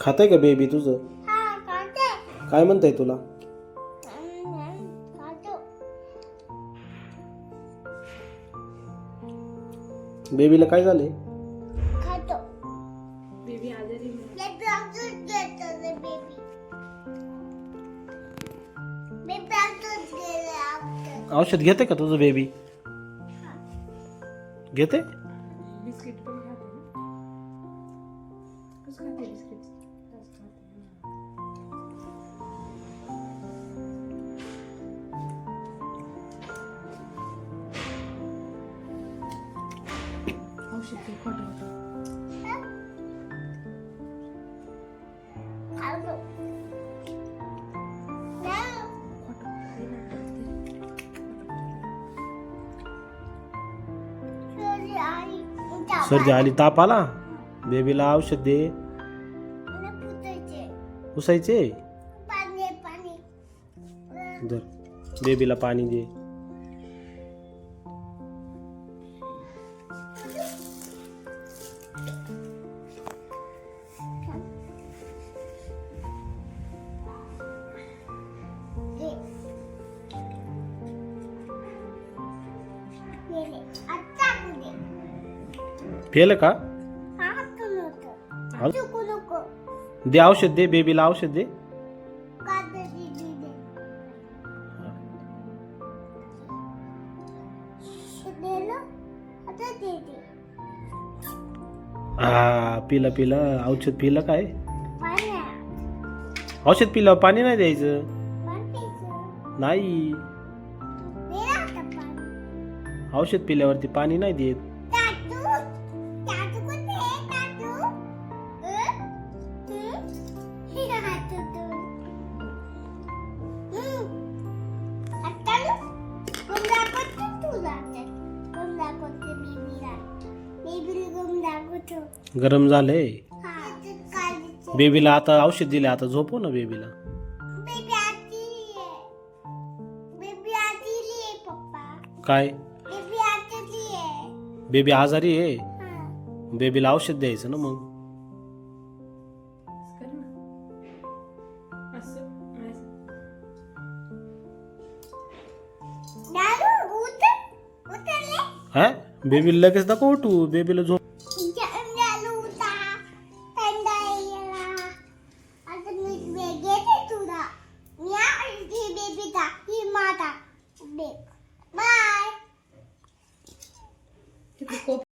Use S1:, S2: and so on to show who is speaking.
S1: खाताय का बेबी तुझं?
S2: हा खाते
S1: काय म्हणताय तुला?
S2: खातो
S1: बेबीला काय झालंय?
S2: खातो.
S3: बेबी आजारी आहे.
S2: बेबी अजून घेतो रे बेबी बेबी अजून गेले after.
S1: औषध घेते का तुझं बेबी घेते?
S3: बिस्किट पण खाते ना कसं खाते बिस्किट? कसं खाते औषध ते खोटं होतं
S2: सर्दी आली
S1: ताप आला? बेबीला औषध दे.
S2: पुसायचे.
S1: दर बेबीला पाणी दे. पेलं का. दे औषध दे बेबीला औषध दे. हा पिलं पिलं. औषध पिलं काय? औषध पिलं पाणी नाही द्यायचं. नाही. औषध पिल्यावरती पाणी नाही देत. गरम झालंय
S2: हा
S1: बेबीला आता औषध दिले आता झोपव ना बेबीला?
S2: बेबी आती बेबी आती आहे पप्पा.
S1: काय?
S2: बेबी आती आहे
S1: बेबी आजारी आहे?
S2: हा.
S1: बेबीला औषध द्यायचं ना मग.
S3: असं कर ना. असं असं.
S2: दारू उतर उतरले.
S1: हा? बेबीला लगेच नको उठू बेबीला झोप